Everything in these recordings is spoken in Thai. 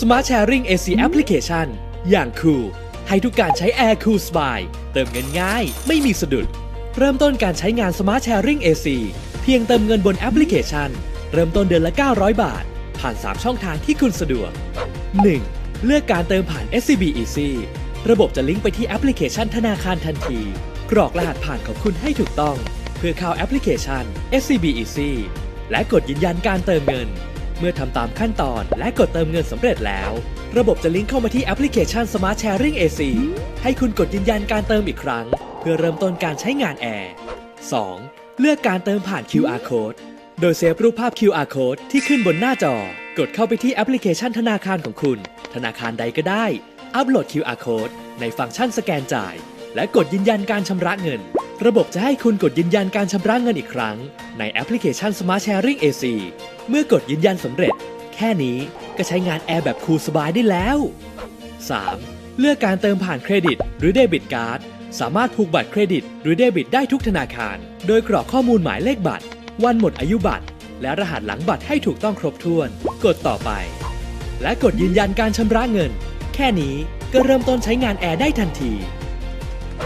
Smart Sharing AC Application อย่างคูลให้ทุกการใช้ Air Cool สบายเติมเงินง่าย ไม่มีสะดุด เริ่มต้นการใช้งาน Smart Sharing AC เพียงเติมเงินบนแอปพลิเคชัน เริ่มต้นเดือนละ 900 บาท ผ่าน 3 ช่องทางที่คุณสะดวก 1. เลือกการเติมผ่าน SCB Easy ระบบจะลิงก์ไปที่แอปพลิเคชันธนาคารทันที กรอกรหัสผ่านของคุณให้ถูกต้อง เพื่อเข้าแอปพลิเคชัน SCB Easy และกดยืนยันการเติมเงิน เมื่อทำตามขั้นตอนและกดเติมเงินสำเร็จแล้ว ระบบจะลิงก์เข้ามาที่แอปพลิเคชัน Smart Sharing AC ให้คุณกดยืนยันการเติมอีกครั้ง เพื่อเริ่มต้นการใช้งานแอร์ 2. เลือกการเติมผ่าน QR Code โดยเซฟรูปภาพ QR Code ที่ขึ้นบนหน้าจอ กดเข้าไปที่แอปพลิเคชันธนาคารของคุณ ธนาคารใดก็ได้ อัปโหลด QR Code ในฟังก์ชันสแกนจ่าย และกดยืนยันการชำระเงิน ระบบจะให้คุณกดยืนยันการชำระเงินอีกครั้ง ในแอปพลิเคชัน Smart Sharing AC เมื่อกดยืนยันสำเร็จ แค่นี้ก็ใช้งานแอร์แบบคูลสบายได้แล้ว 3. เลือกการเติมผ่านเครดิต หรือเดบิตการ์ด สามารถผูกบัตรเครดิต หรือเดบิตได้ทุกธนาคาร โดยกรอกข้อมูลหมายเลขบัตร วันหมดอายุบัตร และรหัสหลังบัตรให้ถูกต้องครบถ้วน กดต่อไป และกดยืนยันการชำระเงิน แค่นี้ก็เริ่มต้นใช้งานแอร์ได้ทันที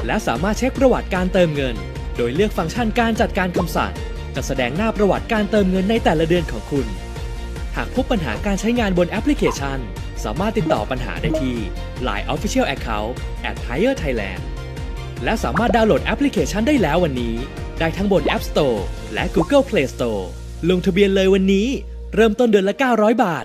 และสามารถเช็คประวัติการเติมเงิน โดยเลือกฟังก์ชันการจัดการคำสั่ง จะแสดงหน้าประวัติการเติมเงินในแต่ละเดือนของคุณ หากพบปัญหาการใช้งานบนแอปพลิเคชัน สามารถติดต่อปัญหาได้ที่ Line Official Account at Higher Thailand และสามารถดาวน์โหลดแอปพลิเคชันได้แล้ววันนี้ ได้ทั้งบน App Store และ Google Play Store ลงทะเบียนเลยวันนี้ เริ่มต้นเดือนละ 900 บาท